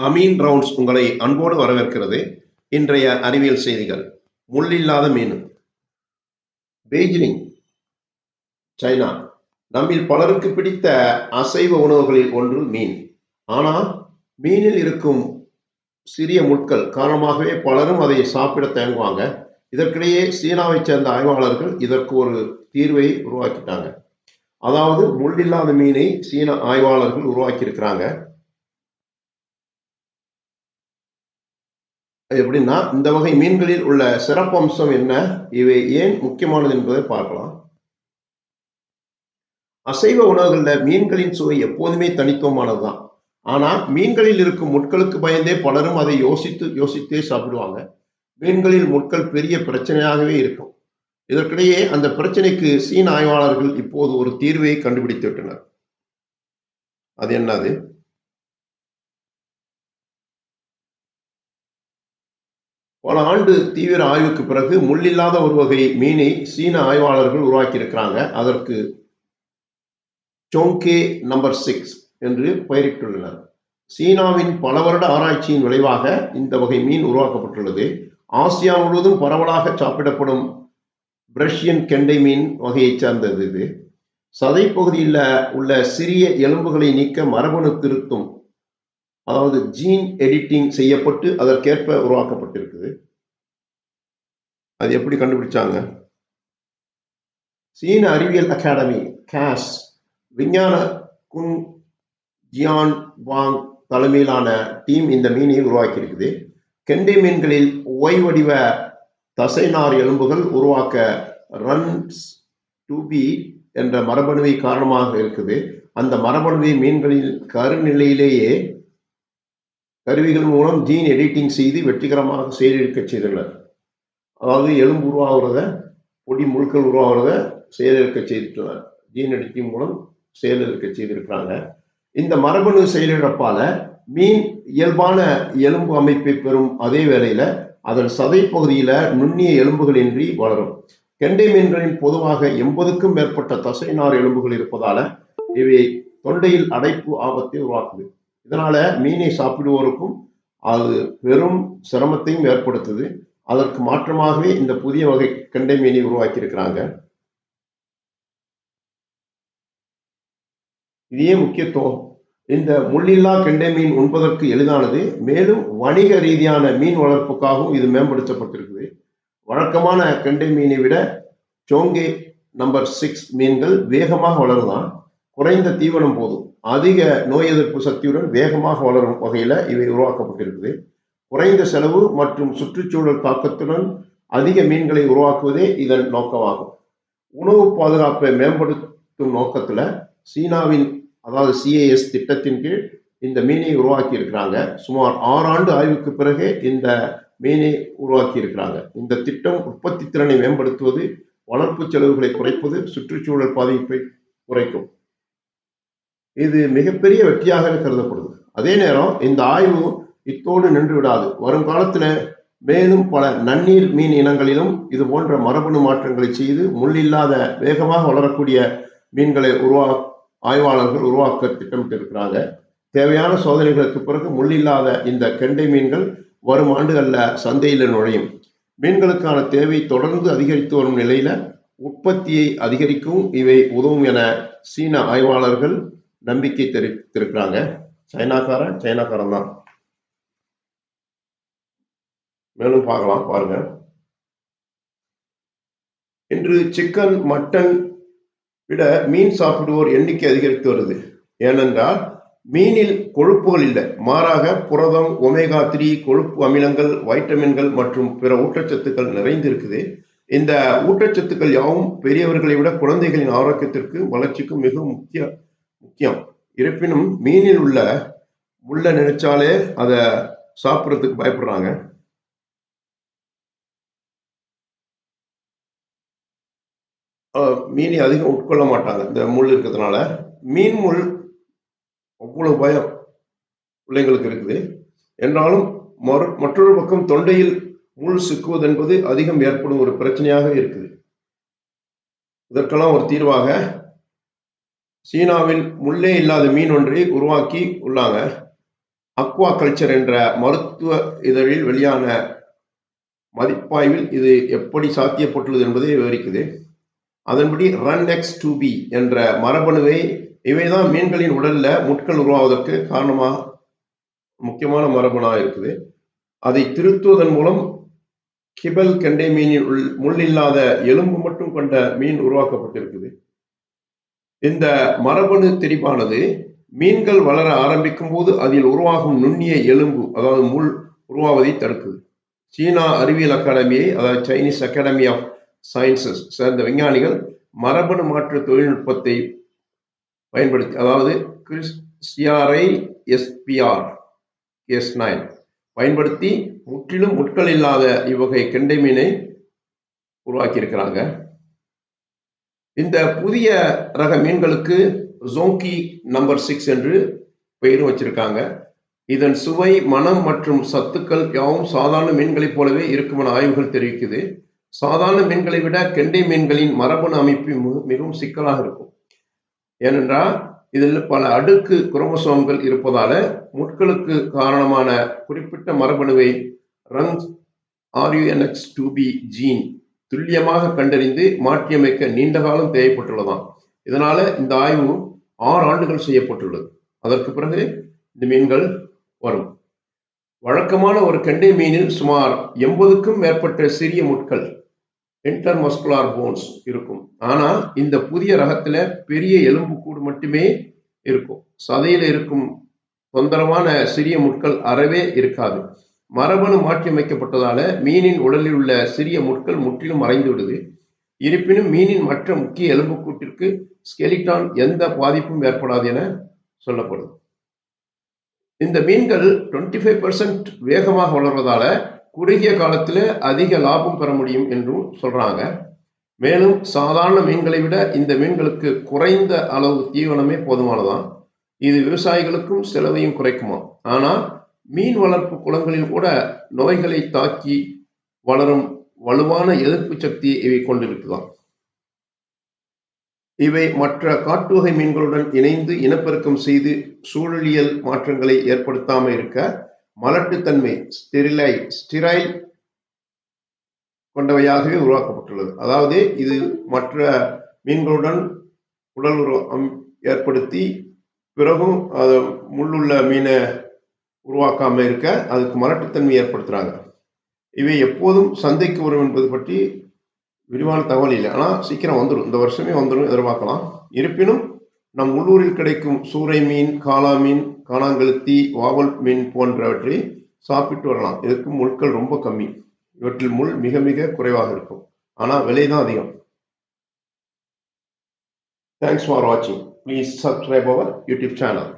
Ameen rounds உங்களை அன்போடு வரவேற்கிறது. இன்றைய அறிவியல் செய்திகள். முள்ளில்லாத மீன். Beijing China. நம்மில் பலருக்கு பிடித்த அசைவ உணவுகளில் ஒன்று மீன். ஆனால் மீனில் இருக்கும் சிறிய முட்கள் காரணமாகவே பலரும் அதை சாப்பிட தேங்குவாங்க இதற்கிடையே சீனாவைச் சேர்ந்த ஆய்வாளர்கள் இதற்கு ஒரு தீர்வை உருவாக்கிட்டாங்க. அதாவது முள்ளில்லாத மீனை சீன ஆய்வாளர்கள் உருவாக்கியிருக்கிறாங்க. எப்படின்னா இந்த வகை மீன்களில் உள்ள சிறப்பம்சம் என்ன? இவை ஏன் முக்கியமானது என்பதை பார்க்கலாம். அசைவ உணவுகளில் மீன்களின் சுவை எப்போதுமே தனித்துவமானதுதான். ஆனால் மீன்களில் இருக்கும் முட்களுக்கு பயந்தே பலரும் அதை யோசித்து யோசித்தே சாப்பிடுவாங்க. மீன்களில் முட்கள் பெரிய பிரச்சனையாகவே இருக்கும். இதற்கிடையே அந்த பிரச்சனைக்கு சீன ஆய்வாளர்கள் இப்போது ஒரு தீர்வை கண்டுபிடித்து விட்டனர் அது என்னது? பல ஆண்டு தீவிர ஆய்வுக்கு பிறகு முள்ளில்லாத ஒரு வகை மீனை சீன ஆய்வாளர்கள் உருவாக்கியிருக்கிறாங்க. அதற்கு சோங்கே நம்பர் சிக்ஸ் என்று பெயரிட்டுள்ளனர். சீனாவின் பல வருட ஆராய்ச்சியின் விளைவாக இந்த வகை மீன் உருவாக்கப்பட்டுள்ளது. ஆசியா முழுவதும் பரவலாக சாப்பிடப்படும் பிரஷியன் கெண்டை மீன் வகையைச் சார்ந்தது இது. சதை பகுதியில் உள்ள சிறிய எலும்புகளை நீக்க மரபணு திருத்தும் அதாவது ஜீன் எடிட்டிங் செய்யப்பட்டு அதற்கேற்ப உருவாக்கப்பட்டிருக்குது. அது எப்படி கண்டுபிடிச்சாங்க? சீன அறிவியல் அகாடமி கேஸ் விஞ்ஞான குன் ஜியான் வாங் தலைமையிலான டீம் இந்த மீனை உருவாக்கியிருக்குது. கெண்டை மீன்களில் ஒய் வடிவ தசைநார் எலும்புகள் உருவாக்க ரன்ஸ் டூபி என்ற மரபணுவை காரணமாக இருக்குது. அந்த மரபணுவை மீன்களில் கருநிலையிலேயே கருவிகள் மூலம் ஜீன் எடிட்டிங் செய்து வெற்றிகரமாக செயலிழக்க செய்துள்ளனர் அதாவது எலும்பு உருவாகிறத பொடி முழுக்கள் உருவாகிறத செயலிழக்க செய்துள்ளனர் ஜீன் எடிட்டிங் மூலம் செயலிழக்க செய்திருக்கிறாங்க. இந்த மரபணு செயலிழப்பால மீன் இயல்பான எலும்பு அமைப்பை பெறும் அதே வேளையில அதன் சதை பகுதியில நுண்ணிய எலும்புகள் இன்றி வளரும். கெண்டை மீன்களின் பொதுவாக எண்பதுக்கும் மேற்பட்ட தசைநார் எலும்புகள் இருப்பதால இவை தொண்டையில் அடைப்பு ஆபத்தை உருவாக்குது. இதனால மீனை சாப்பிடுவோருக்கும் அது பெரும் சிரமத்தையும் ஏற்படுத்துது. அதற்கு மாற்றமாகவே இந்த புதிய வகை கெண்டை மீனை உருவாக்கி இருக்கிறாங்க இதே முக்கியத்துவம். இந்த முள்ளில்லா கெண்டை மீன் உண்பதற்கு எளிதானது. மேலும் வணிக ரீதியான மீன் வளர்ப்புக்காகவும் இது மேம்படுத்தப்பட்டிருக்குது. வழக்கமான கெண்டை மீனை விட சோங்கே நம்பர் சிக்ஸ் மீன்கள் வேகமாக வளருதான். குறைந்த தீவனம் போதும். அதிக நோய் எதிர்ப்பு சக்தியுடன் வேகமாக வளரும் வகையில் இவை உருவாக்கப்பட்டிருக்குது. குறைந்த செலவு மற்றும் சுற்றுச்சூழல் தாக்கத்துடன் அதிக மீன்களை உருவாக்குவதே இதன் நோக்கமாகும். உணவு பாதுகாப்பை மேம்படுத்தும் நோக்கத்துல சீனாவின் அதாவது சிஏஎஸ் திட்டத்தின் கீழ் இந்த மீனை உருவாக்கி இருக்கிறாங்க சுமார் ஆறு ஆண்டு ஆய்வுக்கு பிறகு இந்த மீனை உருவாக்கி இருக்கிறாங்க இந்த திட்டம் உற்பத்தி திறனை மேம்படுத்துவது வளர்ப்பு செலவுகளை குறைப்பது சுற்றுச்சூழல் பாதிப்பை குறைக்கும். இது மிகப்பெரிய வெற்றியாக கருதப்படுது அதே நேரம் இந்த ஆய்வு இத்தோடு நின்று விடாது. வருங்காலத்தில் மேலும் பல நன்னீர் மீன் இனங்களிலும் இது போன்ற மரபணு மாற்றங்களை செய்து முள்ளில்லாத வேகமாக வளரக்கூடிய மீன்களை உருவா ஆய்வாளர்கள் உருவாக்க திட்டமிட்டிருக்கிறாங்க. தேவையான சோதனைகளுக்கு பிறகு முள்ளில்லாத இந்த கெண்டை மீன்கள் வரும் ஆண்டுகளில் சந்தையில் நுழையும். மீன்களுக்கான தேவை தொடர்ந்து அதிகரித்து வரும் நிலையில உற்பத்தியை அதிகரிக்கும் இவை உதவும் என சீன ஆய்வாளர்கள் நம்பிக்கை தெரிவித்திருக்கிறாங்க சைனாக்காரன் சைனாக்காரன் தான் மேலும் பார்க்கலாம் பாருங்க. இன்று சிக்கன் மட்டன் விட மீன் சாப்பிடுவோர் எண்ணிக்கை அதிகரித்து வருது. ஏனென்றால் மீனில் கொழுப்புகள் இல்லை. மாறாக புரதம் ஒமேகா த்ரீ கொழுப்பு அமிலங்கள் வைட்டமின்கள் மற்றும் பிற ஊட்டச்சத்துக்கள் நிறைந்து இருக்குது. இந்த ஊட்டச்சத்துக்கள் யாவும் பெரியவர்களை விட குழந்தைகளின் ஆரோக்கியத்திற்கு வளர்ச்சிக்கும் மிக முக்கிய முக்கியம். இருப்பினும் மீனில் உள்ள முள்ள நினைச்சாலே அதை சாப்பிட்றதுக்கு பயப்படுறாங்க. மீனை அதிகம் உட்கொள்ள மாட்டாங்க. இந்த முள் இருக்கிறதுனால. மீன் முள் அவ்வளவு பயம் பிள்ளைங்களுக்கு இருக்குது. என்றாலும் மறு மற்றொரு பக்கம் தொண்டையில் முள் சிக்குவது என்பது அதிகம் ஏற்படும் ஒரு பிரச்சனையாக இருக்குது. இதற்கெல்லாம் ஒரு தீர்வாக சீனாவில் முள்ளே இல்லாத மீன் ஒன்றை உருவாக்கி உள்ளாங்க. அக்வா கல்ச்சர் என்ற மருத்துவ இதழில் வெளியான மதிப்பாய்வில் இது எப்படி சாத்தியப்பட்டுள்ளது என்பதை விவரிக்குது. அதன்படி ரன் எக்ஸ் டூ பி என்ற மரபணுவை இவைதான் மீன்களின் உடல்ல முட்கள் உருவாவதற்கு காரணமாக முக்கியமான மரபணாக இருக்குது. அதை திருத்துவதன் மூலம் கிபல் கெண்டை மீனில் உள் முள் இல்லாத எலும்பு மட்டும் கொண்ட மீன் உருவாக்கப்பட்டிருக்குது. இந்த மரபணு திரிபானது மீன்கள் வளர ஆரம்பிக்கும் போது அதில் உருவாகும் நுண்ணிய எலும்பு அதாவது முள் உருவாவதை தடுக்குது. சீனா அறிவியல் அகாடமியை அதாவது சைனீஸ் அகாடமி ஆஃப் சயின்சஸ் சேர்ந்த விஞ்ஞானிகள் மரபணு மாற்று தொழில்நுட்பத்தை பயன்படுத்தி அதாவது சிஆர்ஐ எஸ்பிஆர் எஸ் நைன் பயன்படுத்தி முற்றிலும் முட்கள் இல்லாத இவ்வகை கெண்டை மீனை உருவாக்கியிருக்கிறாங்க. இந்த புதிய ரக மீன்களுக்கு ஜோங்கி நம்பர் சிக்ஸ் என்று பெயரும் வச்சிருக்காங்க. இதன் சுவை மனம் மற்றும் சத்துக்கள் யாவும் சாதாரண மீன்களைப் போலவே இருக்கும் என ஆய்வுகள் தெரிவிக்குது. சாதாரண மீன்களை விட கெண்டை மீன்களின் மரபணு அமைப்பு மிகவும் சிக்கலாக இருக்கும். ஏனென்றால் இதில் பல அடுக்கு குரோமசோம்கள் இருப்பதால முட்களுக்கு காரணமான குறிப்பிட்ட மரபணுவை ரங் ஆர்யூஎன்எக்ஸ் டூ பி ஜீன் துல்லியமாக கண்டறிந்து மாற்றியமைக்க நீண்ட காலம் தேவைப்பட்டுள்ளதாம். இதனால இந்த ஆய்வு ஆறு ஆண்டுகள் செய்யப்பட்டுள்ளது. அதற்கு பிறகு இந்த மீன்கள் வரும். வழக்கமான ஒரு கெண்டை மீனில் சுமார் எண்பதுக்கும் மேற்பட்ட சிறிய முட்கள் இன்டர்மஸ்குலார் போன்ஸ் இருக்கும். ஆனால் இந்த புதிய ரகத்துல பெரிய எலும்பு கூடு மட்டுமே இருக்கும். சதையில இருக்கும் தொந்தரவான சிறிய முட்கள் அறவே இருக்காது. மரபணு மாற்றியமைக்கப்பட்டதால மீனின் உடலில் உள்ள சிறிய முட்கள் முற்றிலும் மறைந்து விடுது. இருப்பினும் மீனின் மற்ற முக்கிய எலும்புக்கூட்டிற்கு ஸ்கெலிட்டான் எந்த பாதிப்பும் ஏற்படாது என சொல்லப்படும். இந்த மீன்கள் டுவெண்ட்டி ஃபைவ் பர்சன்ட் வேகமாக வளர்வதால குறுகிய காலத்துல அதிக லாபம் பெற முடியும் என்றும் சொல்றாங்க. மேலும் சாதாரண மீன்களை விட இந்த மீன்களுக்கு குறைந்த அளவு தீவனமே போதுமானதான் இது விவசாயிகளுக்கும் செலவையும் குறைக்குமா ஆனால் மீன் வளர்ப்பு குளங்களில் கூட நோய்களை தாக்கி வளரும் வலுவான எதிர்ப்பு சக்தியை இவை கொண்டிருக்கலாம். இவை மற்ற காட்டு வகை மீன்களுடன் இணைந்து இனப்பெருக்கம் செய்து சூழலியல் மாற்றங்களை ஏற்படுத்தாமல் இருக்க மலட்டுத்தன்மை ஸ்டெரிலை ஸ்டிரைல் கொண்டவையாகவே உருவாக்கப்பட்டுள்ளது. அதாவது இது மற்ற மீன்களுடன் உடல் உருவம் ஏற்படுத்தி பிறகும் அது முள்ளுள்ள மீனை உருவாக்காம இருக்க அதுக்கு மலட்டுத்தன்மை ஏற்படுத்துறாங்க. இவை எப்போதும் சந்தைக்கு வரும் என்பது பற்றி விரிவான தகவல் இல்லை. ஆனால் சீக்கிரம் வந்துடும் இந்த வருஷமே வந்துடும் எதிர்பார்க்கலாம். இருப்பினும் நம் உள்ளூரில் கிடைக்கும் சூறை மீன் காளா மீன் காணாங்கழுத்தி வாவல் மீன் போன்றவற்றை சாப்பிட்டு வரலாம். இதற்கு முட்கள் ரொம்ப கம்மி. இவற்றில் முள் மிக மிக குறைவாக இருக்கும். ஆனால் விலை தான் அதிகம். தேங்க்ஸ் ஃபார் வாட்சிங் please subscribe our YouTube channel